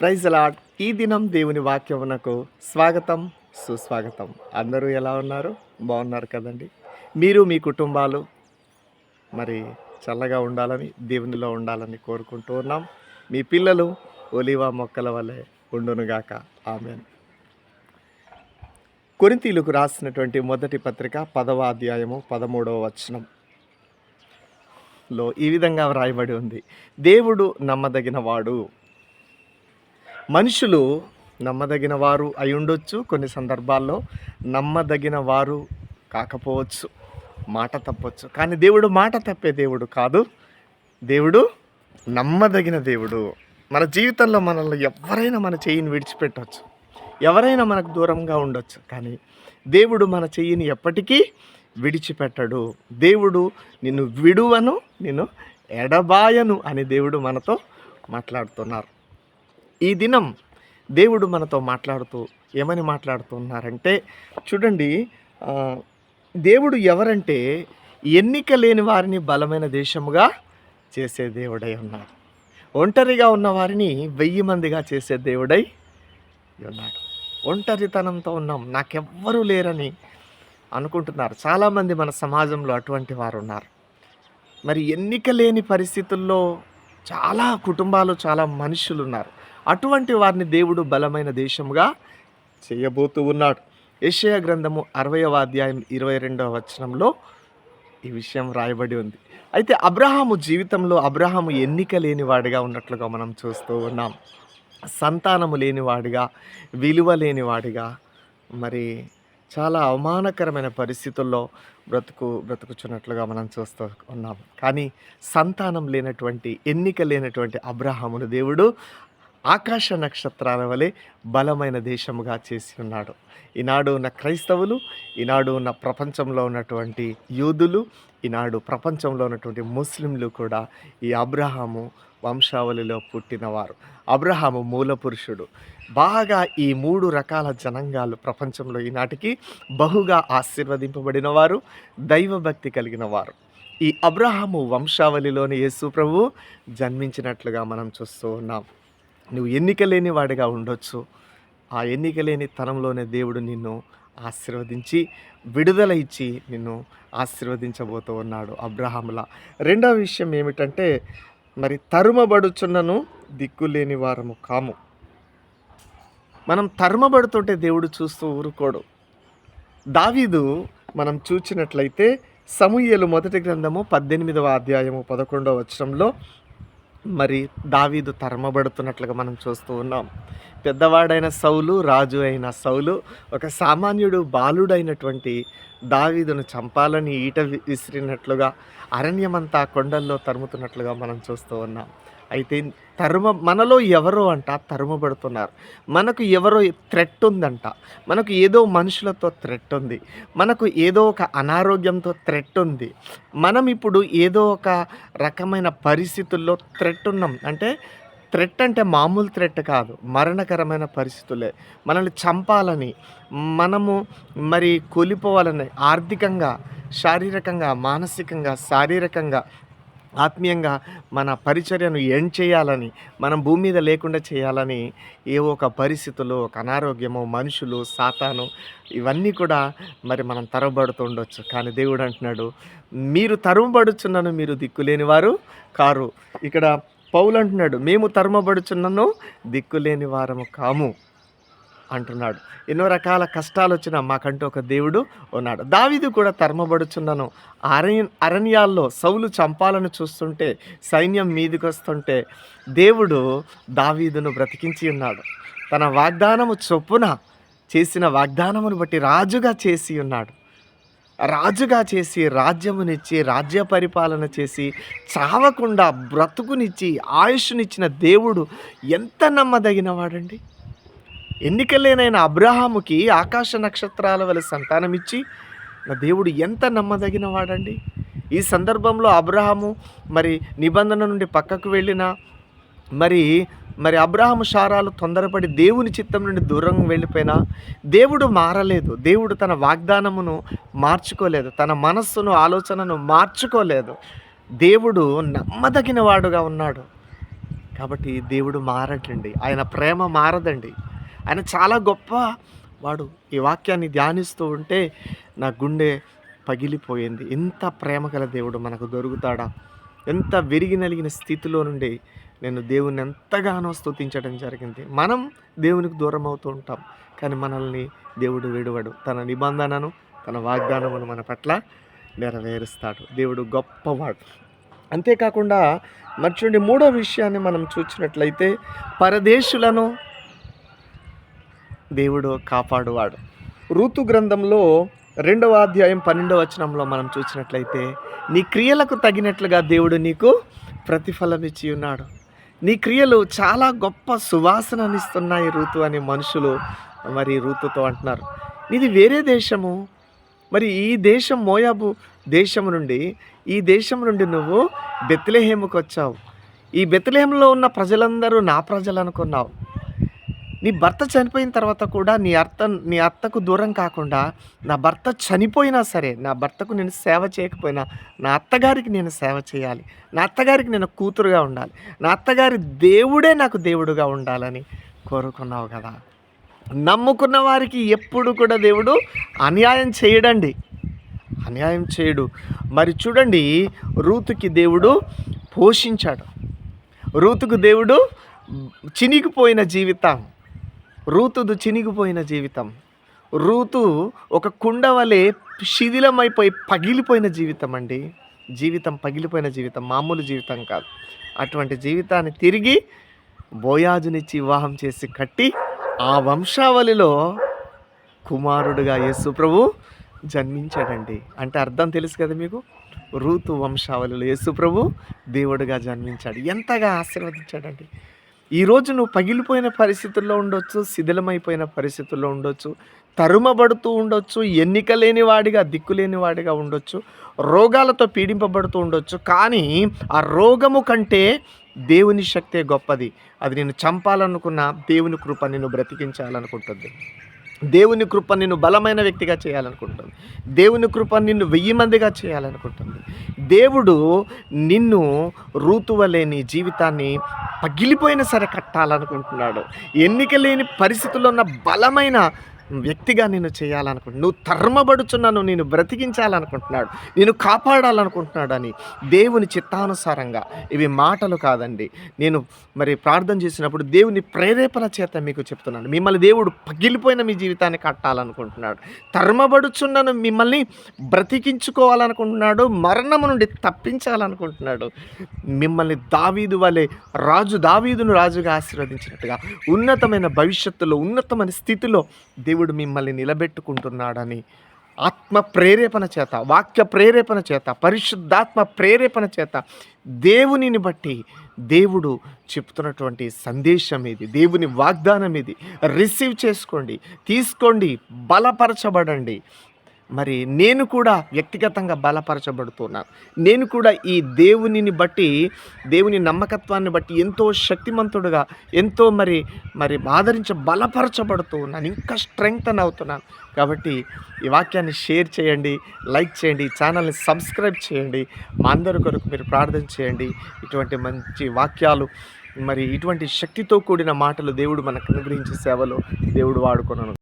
Praise lord ఈ దినం దేవుని వాక్యమునకు స్వాగతం సుస్వాగతం. అందరూ ఎలా ఉన్నారు? బాగున్నారు కదండి. మీరు మీ కుటుంబాలు మరి చల్లగా ఉండాలని దేవునిలో ఉండాలని కోరుకుంటూ ఉన్నాం. మీ పిల్లలు ఒలివ మొక్కల వలె ఉండునుగాక ఆమె కొరింతీలకు రాసినటువంటి మొదటి పత్రిక పదవ అధ్యాయము పదమూడవ వచనం. లో ఈ విధంగా వ్రాయబడి ఉంది. దేవుడు నమ్మదగిన వాడు మనుషులు నమ్మదగిన వారు అయి ఉండొచ్చు కొన్ని సందర్భాల్లో. నమ్మదగిన వారు కాకపోవచ్చు. మాట తప్పొచ్చు. కానీ దేవుడు మాట తప్పే దేవుడు కాదు. దేవుడు నమ్మదగిన దేవుడు. మన జీవితంలో మనల్ని ఎవరైనా మన చెయ్యిని విడిచిపెట్టవచ్చు ఎవరైనా మనకు దూరంగా ఉండొచ్చు. కానీ దేవుడు మన చెయ్యిని ఎప్పటికీ విడిచిపెట్టడు. దేవుడు నిన్ను విడువను నిన్ను ఎడబాయను అని దేవుడు మనతో మాట్లాడుతున్నారు. ఈ దినం దేవుడు మనతో మాట్లాడుతూ ఏమని మాట్లాడుతున్నారంటే చూడండి దేవుడు ఎవరంటే ఎన్నిక లేని వారిని బలమైన దేశముగా చేసే దేవుడై ఉన్నాడు. ఒంటరిగా ఉన్న వారిని వెయ్యి మందిగా చేసే దేవుడై ఉన్నాడు. ఒంటరితనంతో ఉన్నాం నాకెవ్వరూ లేరని అనుకుంటున్నారు. చాలామంది మన సమాజంలో అటువంటి వారు ఉన్నారు మరి ఎన్నిక లేని పరిస్థితుల్లో చాలా కుటుంబాలు చాలా మనుషులు ఉన్నారు అటువంటి వారిని దేవుడు బలమైన దేశముగా చేయబోతూ ఉన్నాడు. యెషయా గ్రంథము అరవయవ అధ్యాయం ఇరవై రెండవ వచనంలో ఈ విషయం రాయబడి ఉంది. అయితే అబ్రహాము జీవితంలో అబ్రహాము ఎన్నిక లేనివాడిగా ఉన్నట్లుగా మనం చూస్తూ ఉన్నాం. సంతానము లేనివాడిగా విలువ లేనివాడిగా మరి చాలా అవమానకరమైన పరిస్థితుల్లో బ్రతుకు బ్రతుకుచున్నట్లుగా మనం చూస్తూ ఉన్నాం. కానీ సంతానం లేనటువంటి ఎన్నిక లేనటువంటి అబ్రహామును దేవుడు ఆకాశ నక్షత్రాల వలె బలమైన దేశముగా చేసి ఉన్నాడు. ఈనాడు ఉన్న క్రైస్తవులు ఈనాడు ఉన్న ప్రపంచంలో ఉన్నటువంటి యూదులు ఈనాడు ప్రపంచంలో ఉన్నటువంటి ముస్లింలు కూడా ఈ అబ్రహాము వంశావళిలో పుట్టినవారు. అబ్రహాము మూల పురుషుడు బాగా ఈ మూడు రకాల జనాంగాలు ప్రపంచంలో ఈనాటికి బహుగా ఆశీర్వదింపబడిన వారు దైవభక్తి కలిగిన వారు ఈ అబ్రహాము వంశావళిలోని యేసు ప్రభు జన్మించినట్లుగా మనం చూస్తూ ఉన్నాం. నువ్వు ఎన్నిక లేని వాడిగా ఉండొచ్చు. ఆ ఎన్నిక లేని తనంలోనే దేవుడు నిన్ను ఆశీర్వదించి విడుదల ఇచ్చి నిన్ను ఆశీర్వదించబోతూ ఉన్నాడు అబ్రహాముల. రెండవ విషయం ఏమిటంటే మరి తరుమబడుచున్నను దిక్కులేని వారము కాము. మనం తరుమబడుతుంటే దేవుడు చూస్తూ ఊరుకోడు. దావీదు మనం చూచినట్లయితే సమూయలు మొదటి గ్రంథము పద్దెనిమిదవ అధ్యాయము పదకొండవ వచనంలో మరి దావీదు తరమబడుతున్నట్లుగా మనం చూస్తూ ఉన్నాం. పెద్దవాడైన సౌలు రాజు అయిన సౌలు ఒక సామాన్యుడు బాలుడైనటువంటి దావీదును చంపాలని ఈట విసిరినట్లుగా అరణ్యమంతా కొండల్లో తరుముతున్నట్లుగా మనం చూస్తూ ఉన్నాం. అయితే తరుమ మనలో ఎవరో అంట తరుమబడుతున్నారు. మనకు ఎవరో థ్రెట్ ఉందంట. మనకు ఏదో మనుషులతో థ్రెట్ ఉంది. మనకు ఏదో ఒక అనారోగ్యంతో థ్రెట్ ఉంది. మనం ఇప్పుడు ఏదో ఒక రకమైన పరిస్థితుల్లో థ్రెట్ ఉన్నాం. అంటే థ్రెట్ అంటే మామూలు థ్రెట్ కాదు. మరణకరమైన పరిస్థితులే. మనల్ని చంపాలని మనము మరి కూలిపోవాలని ఆర్థికంగా శారీరకంగా మానసికంగా శారీరకంగా ఆత్మీయంగా మన పరిచర్యను ఎండ్ చేయాలని మనం భూమి మీద లేకుండా చేయాలని ఏవో ఒక పరిస్థితులు ఒక అనారోగ్యము మనుషులు సాతాను ఇవన్నీ కూడా మరి మనం తరబడుతూ ఉండొచ్చు. కానీ దేవుడు అంటున్నాడు మీరు తరుమబడుచున్నను మీరు దిక్కులేని వారు కారు. ఇక్కడ పౌలు అంటున్నాడు మేము తరుమబడుచున్నను దిక్కులేని వారము కాము. అంటున్నాడు. ఎన్నో రకాల కష్టాలు వచ్చినా మాకంటూ ఒక దేవుడు ఉన్నాడు. దావీదు కూడా తరమబడుచున్నాను. అరణ్య అరణ్యాల్లో సౌలు చంపాలని చూస్తుంటే సైన్యం మీదికి వస్తుంటే దేవుడు దావీదును బ్రతికించి ఉన్నాడు. తన వాగ్దానము చొప్పున చేసిన వాగ్దానమును బట్టి రాజుగా చేసి ఉన్నాడు. రాజుగా చేసి రాజ్యమునిచ్చి రాజ్య పరిపాలన చేసి చావకుండా బ్రతుకునిచ్చి ఆయుష్నిచ్చిన దేవుడు ఎంత నమ్మదగిన వాడండి ఎన్నికలేనైన అబ్రహాముకి ఆకాశ నక్షత్రాల వల్ల సంతానం ఇచ్చి నా దేవుడు ఎంత నమ్మదగిన వాడండి ఈ సందర్భంలో అబ్రహాము మరి నిబంధన నుండి పక్కకు వెళ్ళిన మరి మరి అబ్రహాము శారాలు తొందరపడి దేవుని చిత్తం నుండి దూరం వెళ్ళిపోయినా దేవుడు మారలేదు. దేవుడు తన వాగ్దానమును మార్చుకోలేదు. తన మనస్సును ఆలోచనను మార్చుకోలేదు. దేవుడు నమ్మదగిన వాడుగా ఉన్నాడు. కాబట్టి దేవుడు మారటండి ఆయన ప్రేమ మారదండి. ఆయన చాలా గొప్ప వాడు. ఈ వాక్యాన్ని ధ్యానిస్తూ ఉంటే నా గుండె పగిలిపోయింది. ఎంత ప్రేమ గల దేవుడు మనకు దొరుకుతాడా? ఎంత విరిగి నలిగిన స్థితిలో నుండి నేను దేవుని ఎంతగానో స్థుతించడం జరిగింది. మనం దేవునికి దూరం అవుతూ ఉంటాం కానీ మనల్ని దేవుడు విడువడు. తన నిబంధనను తన వాగ్దానమును మన పట్ల నెరవేరుస్తాడు. దేవుడు గొప్పవాడు. అంతేకాకుండా మరి మూడో విషయాన్ని మనం చూసినట్లయితే పరదేశులను దేవుడు కాపాడువాడు. ఋతు గ్రంథంలో రెండవ అధ్యాయం పన్నెండవ వచనంలో మనం చూసినట్లయితే నీ క్రియలకు తగినట్లుగా దేవుడు నీకు ప్రతిఫలం ఇచ్చి ఉన్నాడు. నీ క్రియలు చాలా గొప్ప సువాసననిస్తున్నాయి ఋతు అని మనుషులు మరి ఋతుతో అంటున్నారు. ఇది వేరే దేశము. మరి ఈ దేశం మోయాబు దేశం నుండి ఈ దేశం నుండి నువ్వు బెత్లెహేముకు వచ్చావు. ఈ బెత్లెహేంలో ఉన్న ప్రజలందరూ నా ప్రజలు అనుకున్నావు. నీ భర్త చనిపోయిన తర్వాత కూడా నీ అత్త నీ అత్తకు దూరం కాకుండా నా భర్త చనిపోయినా సరే నా భర్తకు నేను సేవ చేయకపోయినా నా అత్తగారికి నేను సేవ చేయాలి. నా అత్తగారికి నేను కూతురుగా ఉండాలి. నా అత్తగారి దేవుడే నాకు దేవుడుగా ఉండాలని కోరుకున్నావు కదా. నమ్ముకున్న వారికి ఎప్పుడు కూడా దేవుడు అన్యాయం చేయడండి. అన్యాయం చేయడు. మరి చూడండి రూతుకి దేవుడు పోషించాడు. రూతుకు దేవుడు చినిగిపోయిన జీవితం. రూతుదు చినిగిపోయిన జీవితం. రూతు ఒక కుండ వలె శిథిలమైపోయి పగిలిపోయిన జీవితం అండి. జీవితం పగిలిపోయిన జీవితం మామూలు జీవితం కాదు. అటువంటి జీవితాన్ని తిరిగి బోయాజునిచ్చి వివాహం చేసి కట్టి ఆ వంశావళిలో కుమారుడుగా యేసుప్రభు జన్మించాడండి. అంటే అర్థం తెలుసు కదా మీకు? రూతు వంశావళిలో యేసుప్రభు దేవుడుగా జన్మించాడు. ఎంతగా ఆశీర్వదించాడండి. ఈరోజు నువ్వు పగిలిపోయిన పరిస్థితుల్లో ఉండొచ్చు శిథిలమైపోయిన పరిస్థితుల్లో ఉండొచ్చు తరుమబడుతూ ఉండొచ్చు ఎన్నిక లేని వాడిగా దిక్కులేని వాడిగా ఉండొచ్చు రోగాలతో పీడింపబడుతూ ఉండొచ్చు కానీ ఆ రోగము కంటే దేవుని శక్తే గొప్పది. అది నేను చంపాలనుకున్న దేవుని కృప నేను బ్రతికించాలనుకుంటుంది. దేవుని కృప నిన్ను బలమైన వ్యక్తిగా చేయాలనుకుంటుంది. దేవుని కృప నిన్ను వెయ్యి మందిగా చేయాలనుకుంటుంది. దేవుడు నిన్ను ఋతువలే లేని జీవితాన్ని పగిలిపోయిన సరే కట్టాలనుకుంటున్నాడు. ఎన్నిక లేని పరిస్థితుల్లో ఉన్న బలమైన వ్యక్తిగా నేను చేయాలనుకుంటున్నాను నువ్వు తర్మబడుచున్నాను నేను బ్రతికించాలనుకుంటున్నాడు నేను కాపాడాలనుకుంటున్నాడు అని దేవుని చిత్తానుసారంగా. ఇవి మాటలు కాదండి. నేను మరి ప్రార్థన చేసినప్పుడు దేవుని ప్రేరేపణ చేత మీకు చెప్తున్నాను. మిమ్మల్ని దేవుడు పగిలిపోయిన మీ జీవితాన్ని కట్టాలనుకుంటున్నాడు. తర్మబడుచున్నాను మిమ్మల్ని బ్రతికించుకోవాలనుకుంటున్నాడు మరణము నుండి తప్పించాలనుకుంటున్నాడు. మిమ్మల్ని దావీదు వలె రాజు దావీదును రాజుగా ఆశీర్వదించినట్టుగా ఉన్నతమైన భవిష్యత్తులో ఉన్నతమైన స్థితిలో దేవుడు మిమ్మల్ని నిలబెట్టుకుంటున్నాడని ఆత్మ ప్రేరేపణ చేత వాక్య ప్రేరేపణ చేత పరిశుద్ధాత్మ ప్రేరేపణ చేత దేవునిని బట్టి దేవుడు చెప్తున్నటువంటి సందేశం ఇది. దేవుని వాగ్దానం ఇది. రిసీవ్ చేసుకోండి తీసుకోండి బలపరచబడండి. మరి నేను కూడా వ్యక్తిగతంగా బలపరచబడుతున్నాను. నేను కూడా ఈ దేవునిని బట్టి దేవుని నమ్మకత్వాన్ని బట్టి ఎంతో శక్తిమంతుడుగా ఎంతో మరి మరి ఆదరించ బలపరచబడుతూ ఉన్నాను ఇంకా స్ట్రెంగ్త్ అవుతున్నాను. కాబట్టి ఈ వాక్యాన్ని షేర్ చేయండి లైక్ చేయండి ఛానల్ని సబ్స్క్రైబ్ చేయండి. మా అందరి కొరకు మీరు ప్రార్థన చేయండి. ఇటువంటి మంచి వాక్యాలు మరి ఇటువంటి శక్తితో కూడిన మాటలు దేవుడు మనకు అనుగ్రహించే సేవలో దేవుడు వాడుకున్నాను